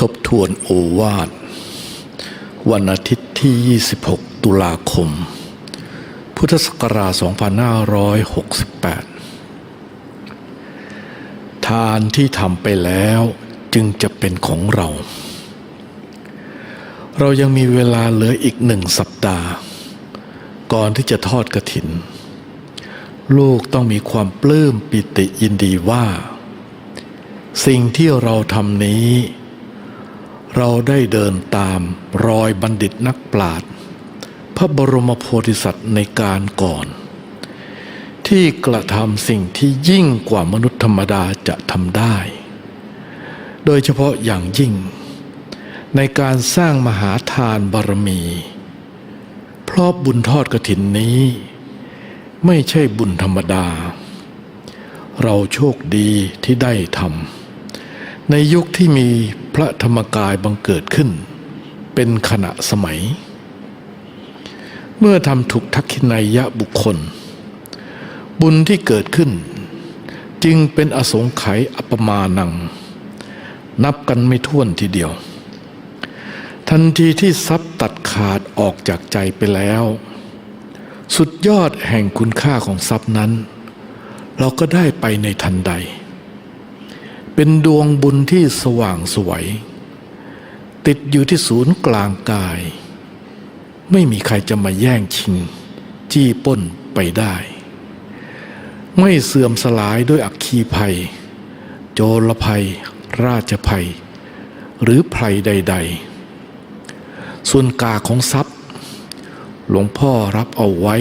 ทบทวนโอวาท วันอาทิตย์ที่ 26 ตุลาคม พุทธศักราช 2568 ทานที่ทำไปแล้วจึงจะเป็นของเรา เรายังมีเวลาเหลืออีกหนึ่งสัปดาห์ ก่อนที่จะทอดกระถิน ลูกต้องมีความปลื้มปิติยินดีว่า สิ่งที่เราทำนี้ เราได้เดินตามรอยบัณฑิตนักปราชญ์พระบรมโพธิสัตว์ในการก่อน ที่กระทำสิ่งที่ยิ่งกว่ามนุษย์ธรรมดาจะทำได้ โดยเฉพาะอย่างยิ่ง ในการสร้างมหาทานบารมี เพราะบุญทอดกระถินนี้ ไม่ใช่บุญธรรมดา เราโชคดีที่ได้ทำ ในยุคที่มีพระธรรมกายบังเกิดขึ้น เป็นขณะสมัย เมื่อทำถูกทักขินายะบุคคล บุญที่เกิดขึ้น จึงเป็นอสงไขยอปมานัง นับกันไม่ถ้วนทีเดียว ทันทีที่ทรัพย์ตัดขาดออกจากใจไปแล้ว สุดยอดแห่งคุณค่าของทรัพย์นั้น เราก็ได้ไปในทันใด เป็นดวงบุญที่สว่างสวย ติดอยู่ที่ศูนย์กลางกาย ไม่มีใครจะมาแย่งชิง จี้ป้นไปได้ ไม่เสื่อมสลายด้วยอักคีภัย โจรภัย ราชภัย หรือภัยใด ๆ ส่วนกาของทรัพย์ หลวงพ่อรับเอาไว้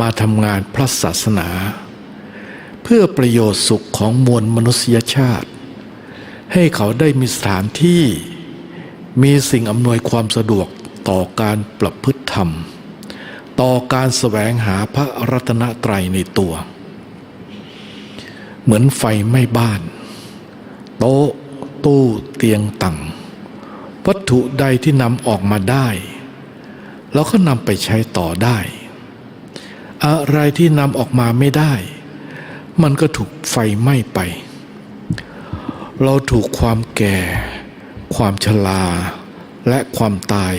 มาทำงานพระศาสนา พื่อประโยชน์สุขของมวลมนุษยชาติ ให้เขาได้มีสถานที่ มีสิ่งอำนวยความสะดวกต่อการประพฤติธรรม ต่อการแสวงหาพระรัตนตรัยในตัว เหมือนไฟไหม้บ้าน โต๊ะ ตู้เตียงตังวัตถุใดที่นำออกมาได้เราก็นำไปใช้ต่อได้ อะไรที่นำออกมาไม่ได้ มันก็ถูกไฟไหม้ไป เราถูกความแก่ ความชราและความตาย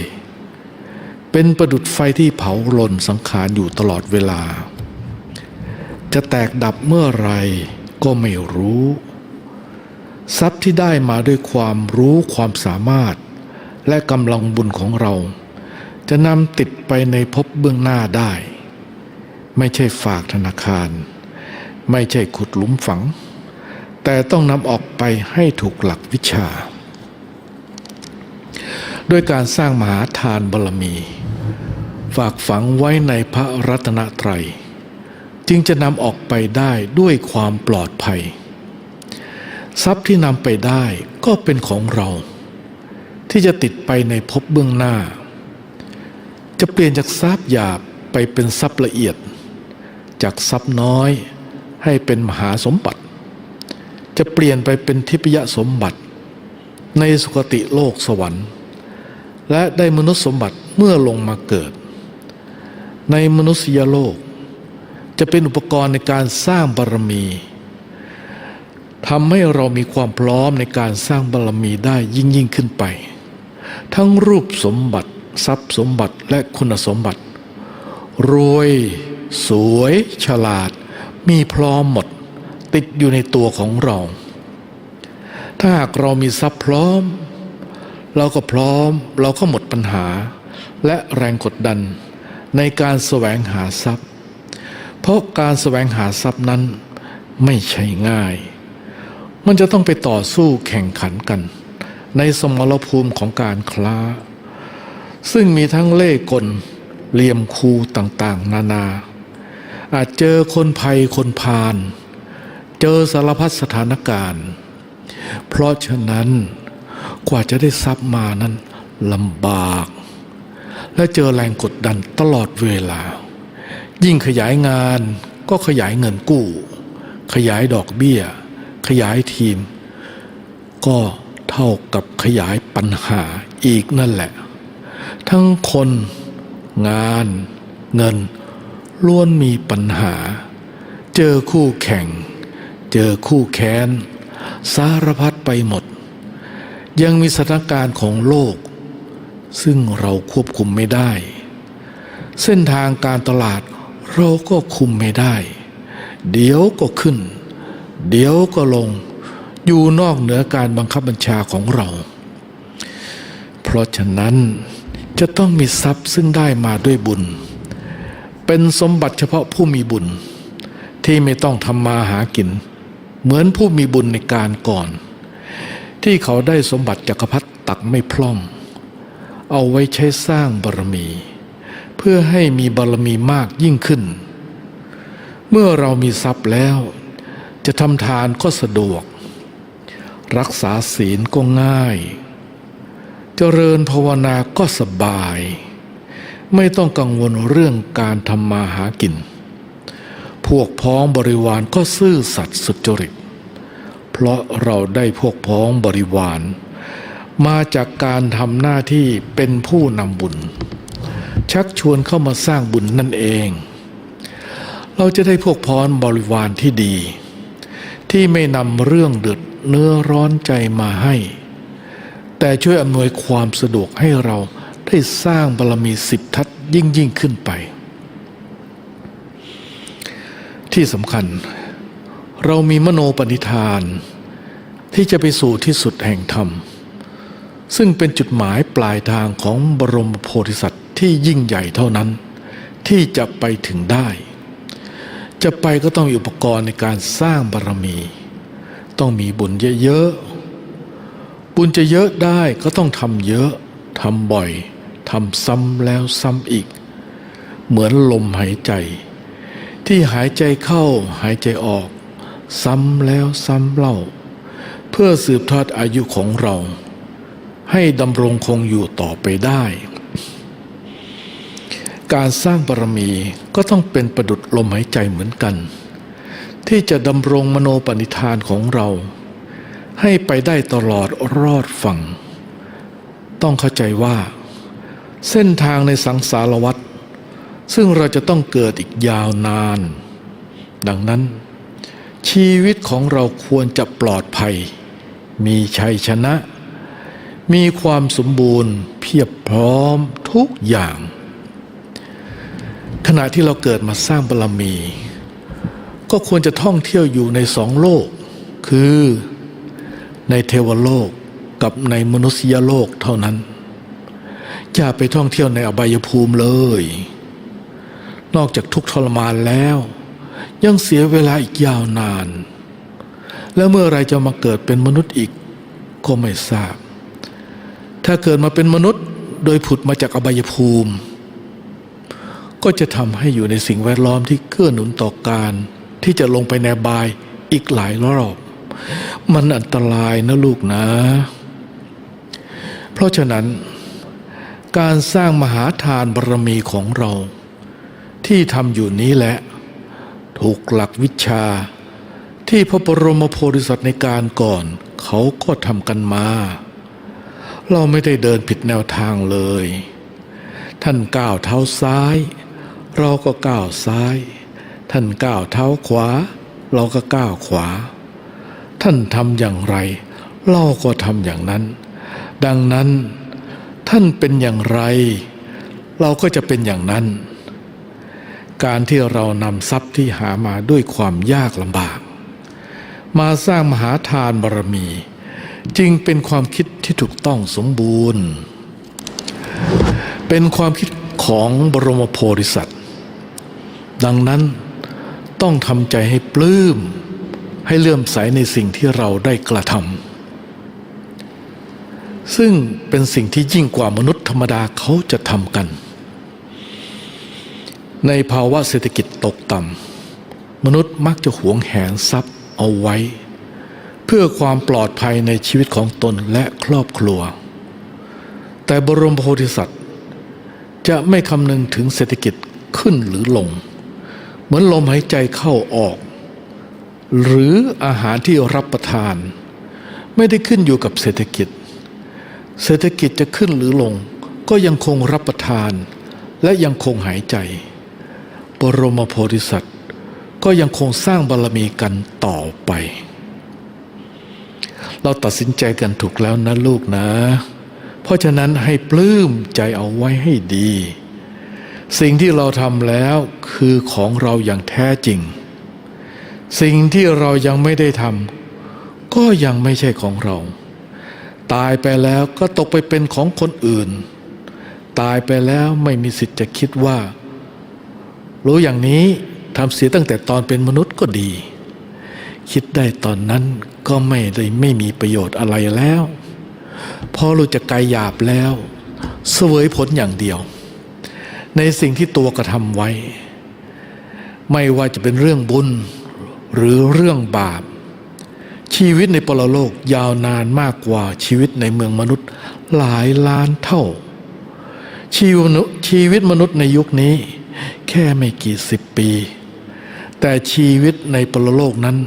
เป็นประดุดไฟที่เผาลนสังขารอยู่ตลอดเวลา จะแตกดับเมื่อไรก็ไม่รู้ ทรัพย์ที่ได้มาด้วยความรู้ความสามารถ และกำลังบุญของเรา จะนำติดไปในภพเบื้องหน้าได้ ไม่ใช่ฝากธนาคาร ไม่ใช่ขุดหลุมฝัง แต่ต้องนำออกไปให้ถูกหลักวิชา ด้วยการสร้างมหาทานบารมี ฝากฝังไว้ในพระรัตนตรัย จึงจะนำออกไปได้ด้วยความปลอดภัย ทรัพย์ที่นำไปได้ก็เป็นของเรา ที่จะติดไปในภพเบื้องหน้า จะเปลี่ยนจากทรัพย์หยาบไปเป็นทรัพย์ละเอียด จากทรัพย์น้อย ให้เป็นมหาสมบัติ จะเปลี่ยนไปเป็นทิพยสมบัติ ในสุคติโลกสวรรค์ และได้มนุษย์สมบัติเมื่อลงมาเกิด ในมนุษยโลก จะเป็นอุปกรณ์ในการสร้างบารมีทำให้เรามีความพร้อมในการสร้างบารมีได้ยิ่งยิ่งขึ้นไป ทั้งรูปสมบัติทรัพย์สมบัติและคุณสมบัติ รวย สวย ฉลาด มีพร้อมหมด ติดอยู่ในตัวของเรา ถ้าหากเรามีทรัพย์พร้อม เราก็พร้อม เราก็หมดปัญหา และแรงกดดันในการแสวงหาทรัพย์ เพราะการแสวงหาทรัพย์นั้นไม่ใช่ง่าย มันจะต้องไปต่อสู้แข่งขันกัน ในสมรภูมิของการคล้า ซึ่งมีทั้งเล่กลเหลี่ยมคูต่างๆ นานาอา เจอคนภัยคนพาลเจอสารพัดสถานการณ์ เพราะฉะนั้นกว่าจะได้ทรัพย์มานั้นลำบาก และเจอแรงกดดันตลอดเวลา ยิ่งขยายงานก็ขยายเงินกู้ ขยายดอกเบี้ย ขยายทีม ก็เท่ากับขยายปัญหาอีกนั่นแหละ ทั้งคน งาน เงิน ล้วนมีปัญหา เจอคู่แข่ง เจอคู่แค้น สารพัดไปหมด ยังมีสถานการณ์ของโลก ซึ่งเราควบคุมไม่ได้ เส้นทางการตลาดเราก็คุมไม่ได้ เดี๋ยวก็ขึ้น เดี๋ยวก็ลง อยู่นอกเหนือการบังคับบัญชาของเรา เพราะฉะนั้นจะต้องมีทรัพย์ซึ่งได้มาด้วยบุญ เป็นสมบัติเฉพาะผู้มีบุญที่ไม่ต้องทำมาหากิน เหมือนผู้มีบุญในการก่อน ที่เขาได้สมบัติจักรพรรดิตักไม่พร่อง เอาไว้ใช้สร้างบารมี เพื่อให้มีบารมีมากยิ่งขึ้น เมื่อเรามีทรัพย์แล้ว จะทำทานก็สะดวก รักษาศีลก็ง่าย เจริญภาวนาก็สบาย ไม่ต้องกังวลเรื่องการทำมาหากิน พวกพ้องบริวารก็ซื่อสัตย์สุจริต เพราะเราได้พวกพ้องบริวาร มาจากการทำหน้าที่เป็นผู้นำบุญ ชักชวนเข้ามาสร้างบุญนั่นเอง เราจะได้พวกพ้องบริวารที่ดี ที่ไม่นำเรื่องเดือดเนื้อร้อนใจมาให้ แต่ช่วยอำนวยความสะดวกให้เรา ได้สร้างบารมีสิบทัศยิ่งยิ่งขึ้นไป ที่สำคัญ เรามีมโนปณิธาน ที่จะไปสู่ที่สุดแห่งธรรม ซึ่งเป็นจุดหมายปลายทางของบรมโพธิสัตว์ที่ยิ่งใหญ่เท่านั้น ที่จะไปถึงได้ จะไปก็ต้องมีอุปกรณ์ในการสร้างบารมี ต้องมีบุญเยอะๆบุญจะเยอะได้ก็ต้องทำเยอะทำบ่อย ทำซ้ำแล้วซ้ำอีก เหมือนลมหายใจ ที่หายใจเข้าหายใจออก ซ้ำแล้วซ้ำเล่า เพื่อสืบทอดอายุของเรา ให้ดำรงคงอยู่ต่อไปได้ การสร้างบารมีก็ต้องเป็นประดุดลมหายใจเหมือนกัน ที่จะดำรงมโนปณิธานของเรา ให้ไปได้ตลอดรอดฝั่งต้องเข้าใจว่า เส้นทางในสังสารวัฏซึ่งเราจะต้องเกิดอีกยาวนาน ดังนั้น ชีวิตของเราควรจะปลอดภัย มีชัยชนะ มีความสมบูรณ์เพียบพร้อมทุกอย่าง ขณะที่เราเกิดมาสร้างบารมี ก็ควรจะท่องเที่ยวอยู่ในสองโลก คือในเทวโลกกับในมนุษยโลกเท่านั้น อย่าไปท่องเที่ยวในอบายภูมิเลย นอกจากทุกทรมานแล้ว ยังเสียเวลาอีกยาวนาน แล้วเมื่อไรจะมาเกิดเป็นมนุษย์อีก ก็ไม่ทราบ ถ้าเกิดมาเป็นมนุษย์โดยผุดมาจากอบายภูมิ ก็จะทำให้อยู่ในสิ่งแวดล้อมที่เกื้อหนุนต่อการ ที่จะลงไปในบายอีกหลายรอบ มันอันตรายนะลูกนะ เพราะฉะนั้น การสร้างมหาทานบารมีของเรา ที่ทำอยู่นี้แหละ ถูกหลักวิชา ที่พระบรมโพธิสัตว์ในการก่อนเขาก็ทำกันมา เราไม่ได้เดินผิดแนวทางเลย ท่านก้าวเท้าซ้าย เราก็ก้าวซ้าย ท่านก้าวเท้าขวา เราก็ก้าวขวา ท่านทำอย่างไร เราก็ทำอย่างนั้น ดังนั้น ท่านเป็นอย่างไร เราก็จะเป็นอย่างนั้น การที่เรานำทรัพย์ที่หามาด้วยความยากลำบาก มาสร้างมหาทานบารมี จึงเป็นความคิดที่ถูกต้องสมบูรณ์ เป็นความคิดของบรมโพธิสัตว์ ดังนั้นต้องทำใจให้ปลื้ม ให้เลื่อมใสในสิ่งที่เราได้กระทำ ซึ่งเป็นสิ่งที่ยิ่งกว่ามนุษย์ธรรมดาเขาจะทำกัน ในภาวะเศรษฐกิจตกต่ำมนุษย์มักจะหวงแหนทรัพย์เอาไว้ เพื่อความปลอดภัยในชีวิตของตนและครอบครัว แต่บรมโพธิสัตว์ จะไม่คำนึงถึงเศรษฐกิจขึ้นหรือลง เหมือนลมหายใจเข้าออก หรืออาหารที่รับประทาน ไม่ได้ขึ้นอยู่กับเศรษฐกิจ เศรษฐกิจจะขึ้นหรือลง ก็ยังคงรับประทาน และยังคงหายใจ บรมโพธิสัตว์ก็ยังคงสร้างบารมีกันต่อไป เราตัดสินใจกันถูกแล้วนะลูกนะ เพราะฉะนั้นให้ปลื้มใจเอาไว้ให้ดี สิ่งที่เราทำแล้วคือของเราอย่างแท้จริง สิ่งที่เรายังไม่ได้ทำก็ยังไม่ใช่ของเรา ตายไปแล้วก็ตกไปเป็นของคนอื่น ตายไปแล้วไม่มีสิทธิ์จะคิดว่า รู้อย่างนี้ทำเสียตั้งแต่ตอนเป็นมนุษย์ก็ดี คิดได้ตอนนั้นก็ไม่ได้ไม่มีประโยชน์อะไรแล้วพอรู้จักกายหยาบแล้วเสวยผลอย่างเดียว ในสิ่งที่ตัวกระทำไว้ ไม่ว่าจะเป็นเรื่องบุญหรือเรื่องบาป ชีวิตในปรโลกยาวนานมากกว่าชีวิตในเมืองมนุษย์หลายล้านเท่า ชีวมนุษย์ชีวิตมนุษย์ในยุคนี้ แค่ไม่กี่สิบปี แต่ชีวิตในปรโลกนั้น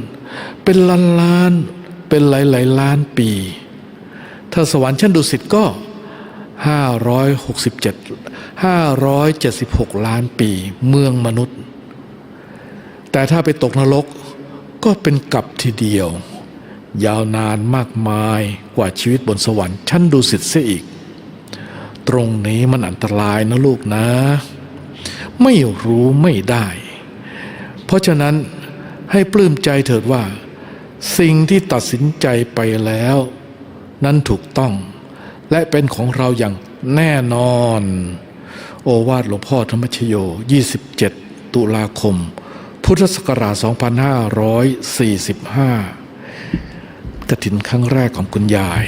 เป็นล้านล้านเป็นหลายหลายล้านปี ถ้าสวรรค์ชั้นดุสิตก็ 567 576 ล้านปีเมืองมนุษย์ แต่ถ้าไปตกนรกก็เป็นกลับทีเดียว ยาวนานมากมายกว่าชีวิตบนสวรรค์ชั้นดุสิตเสียอีก ตรงนี้มันอันตรายนะลูกนะ ไม่รู้ไม่ได้ เพราะฉะนั้นให้ปลื้มใจเถิดว่า สิ่งที่ตัดสินใจไปแล้ว นั้นถูกต้อง และเป็นของเราอย่างแน่นอน โอวาทหลวงพ่อธรรมชโย 27 ตุลาคม พุทธศักราช 2545 กระถินครั้งแรกของคุณยาย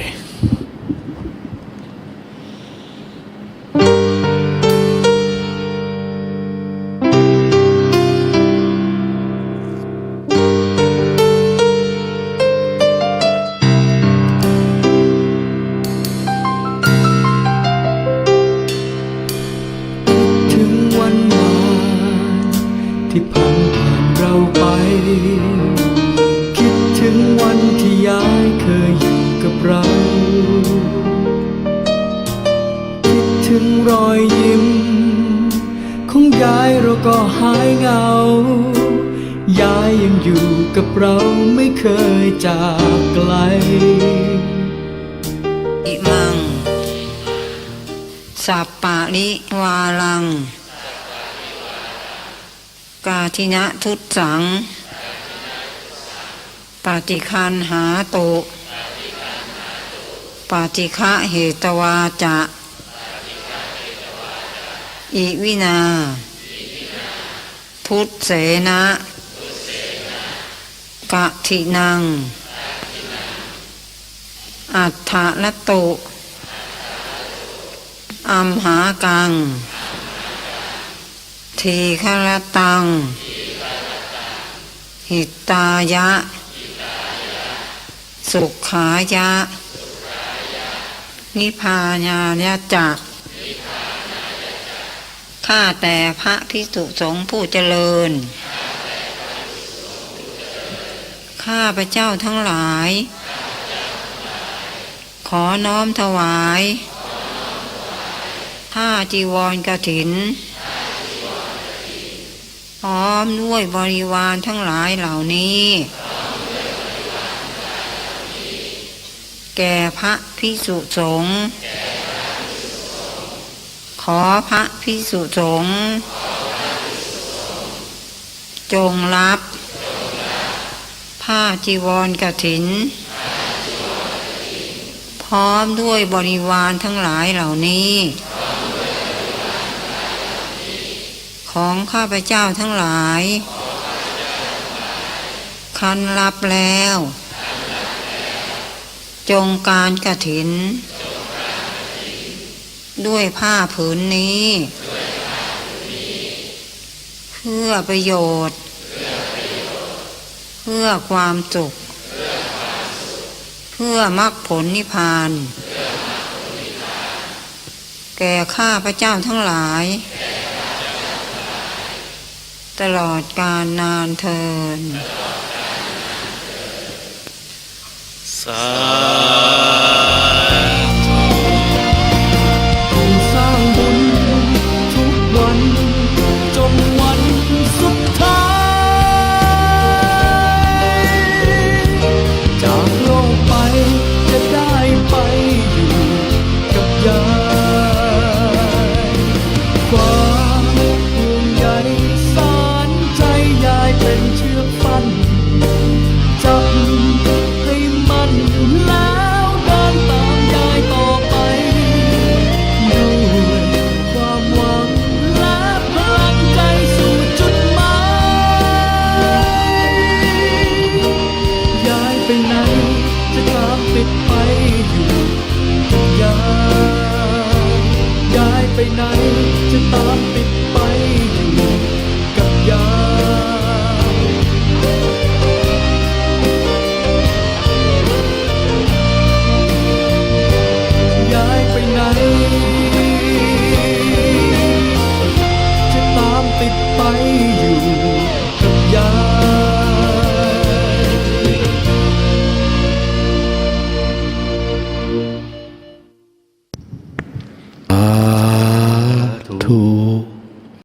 กับเราไม่เคยจากไกล อิมัง สัปปะริวาลัง กาทินะทุตสัง ปฏิคันหาตุปฏิฆะเหตวาจะ อิวินาทุตเสนะ กะทินัง อัฏฐละตุอัมหากัง ทีฆรตัง หิตายะ สุขายะ นิพานายะจักข้าแต่พระพิสุสงฆ์ผู้เจริญ ข้าพระเจ้าทั้งหลาย ขอน้อมถวายผ้าจีวรกระถิน พร้อมด้วยบริวารทั้งหลายเหล่านี้ แก่พระพิสุสงฆ์ขอพระพิสุสงฆ์จงรับ ผ้าจีวรกถิน พร้อมด้วยบริวารทั้งหลายเหล่านี้ ของข้าพเจ้าทั้งหลาย คันรับแล้ว จงการกระถิน ด้วยผ้าผืนนี้ เพื่อประโยชน์ พื่อความสุข เพื่อมรรคผลนิพพาน แก่ข้าพระเจ้าทั้งหลาย ตลอดกาลนานเทินสา